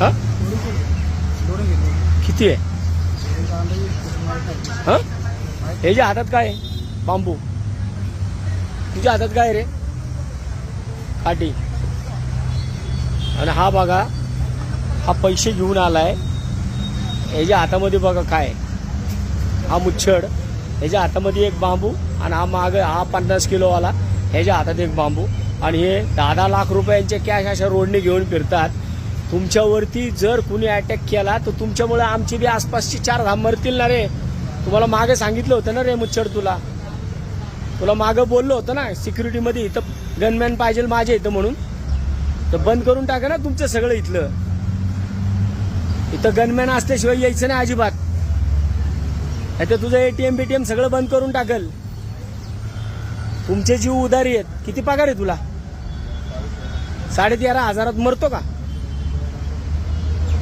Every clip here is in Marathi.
हा? किती आहे? हा? हे जे हातात काय आहे? बांबू. तुझ्या हातात काय आहे रे? काठी. आणि हा बघा हा पैसे घेऊन आलाय. याच्या हातामध्ये बघा काय हा मुच्छड. ह्याच्या हातामध्ये एक बांबू आणि हा माग हा पन्नास किलोवाला ह्याच्या हातात एक बांबू. आणि हे दहा दहा लाख रुपयांचे कॅश अशा रोडने घेऊन फिरतात. तुमच्यावरती जर कुणी अटॅक केला तर तुमच्यामुळे आमची बी आसपासची चार धाम मरतील ना रे. तुम्हाला मागे सांगितलं होतं ना रे मुच्छड तुला. तुला मागं बोललो होतं ना सिक्युरिटीमध्ये इथं गनमॅन पाहिजे माझे इथं म्हणून. तर बंद करून टाका ना तुमचं सगळं इथलं. इथं गनमॅन असल्याशिवाय यायचं नाही अजिबात. नाही तर तुझं एटीएम बीटीएम सगळं बंद करून टाकल. तुमचे जीव उदारी आहेत. किती पगार आहे तुला? साडेतेरा हजारात मरतो का?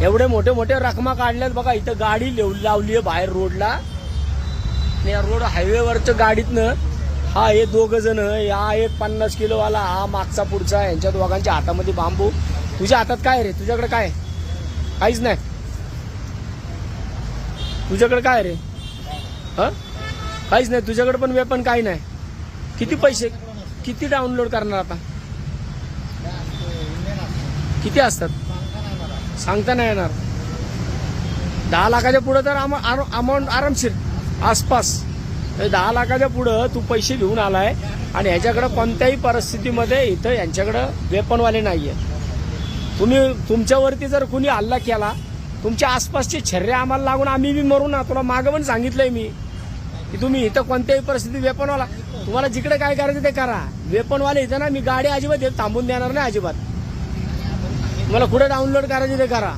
एवढे मोठे मोठे रकमा काढल्यात बघा इथं गाडी लेव- लावली आहे बाहेर रोडला. आणि या रोड हायवेवरच्या गाडीतनं हा हे दोघ जण हा एक पन्नास किलोवाला हा मागचा पुढचा यांच्या दोघांच्या हातामध्ये बांबू. तुझ्या हातात काय आहे रे? तुझ्याकडे काय? आहे? काहीच नाही. तुझ्याकडे काय रे? हा? काहीच नाही. तुझ्याकडे पण वेपन काही नाही. किती पैसे किती डाउनलोड करणार आता? किती असतात? सांगता नाही येणार. दहा लाखाच्या पुढं तर अमाऊंट आरामशीर आसपास. तर दहा लाखाच्या पुढं तू पैसे घेऊन आलाय आणि ह्याच्याकडं कोणत्याही परिस्थितीमध्ये इथं यांच्याकडं वेपनवाले नाहीये. तुम्ही तुमच्यावरती जर कुणी हल्ला केला तुमच्या आसपासचे छर्रे आम्हाला लागून आम्ही बी मरू ना. तुला मागं पण सांगितलंय मी की तुम्ही इथं कोणत्याही परिस्थितीत वेपनवाला तुम्हाला जिकडे काय करायचं ते करा. वेपनवाले इथं ना मी गाडी अजिबात थांबून देणार नाही अजिबात. मला कुठे डाउनलोड करायचे ते करा.